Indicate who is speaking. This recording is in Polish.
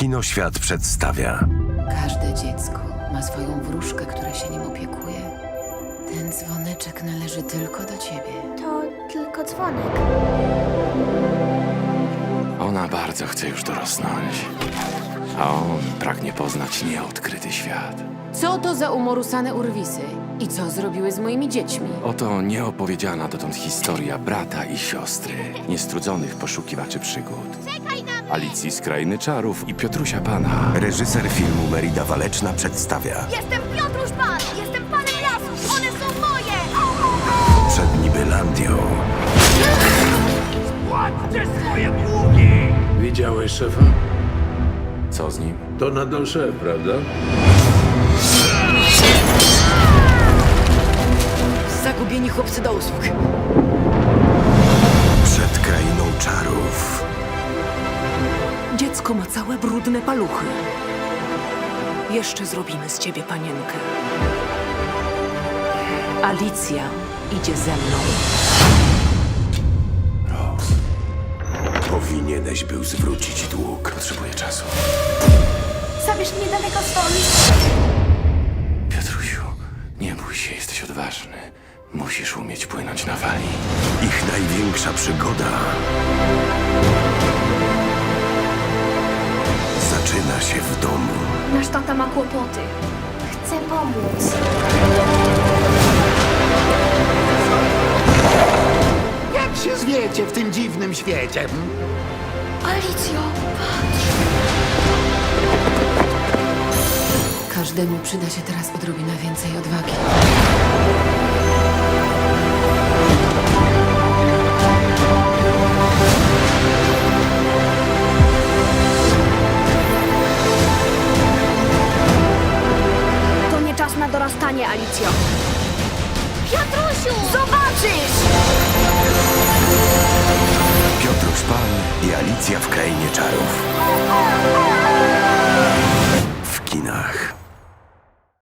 Speaker 1: Kinoświat przedstawia
Speaker 2: Każde dziecko ma swoją wróżkę, która się nim opiekuje. Ten dzwoneczek należy tylko do ciebie.
Speaker 3: To tylko dzwonek.
Speaker 4: Ona bardzo chce już dorosnąć. A on pragnie poznać nieodkryty świat.
Speaker 2: Co to za umorusane urwisy? I co zrobiły z moimi dziećmi?
Speaker 4: Oto nieopowiedziana dotąd historia brata i siostry, niestrudzonych poszukiwaczy przygód. Alicji z Krainy Czarów i Piotrusia Pana.
Speaker 1: Reżyser filmu Merida Waleczna przedstawia
Speaker 3: Jestem Piotrusz Pan! Jestem panem lasu! One są moje!
Speaker 1: przed Nibylandią
Speaker 5: Widziałeś szefa?
Speaker 4: Co z nim?
Speaker 5: To nadal szef, prawda?
Speaker 6: Zagubieni chłopcy do usług. Dziecko ma całe brudne paluchy. Jeszcze zrobimy z ciebie panienkę. Alicja idzie ze mną.
Speaker 1: Powinieneś był zwrócić dług.
Speaker 4: Potrzebuję czasu.
Speaker 3: Zabierz mnie daleko stąd!
Speaker 4: Piotrusiu, nie bój się, jesteś odważny. Musisz umieć płynąć na fali.
Speaker 1: Ich największa przygoda domu.
Speaker 3: Nasz tata ma kłopoty. Chcę pomóc.
Speaker 7: Jak się zwiecie w tym dziwnym świecie? hm?
Speaker 3: Alicjo, patrz!
Speaker 2: Każdemu przyda się teraz odrobina więcej odwagi.
Speaker 3: Dorastanie, Alicjo. Piotrusiu! Zobaczysz!
Speaker 1: Piotruś Pan i Alicja w Krainie Czarów.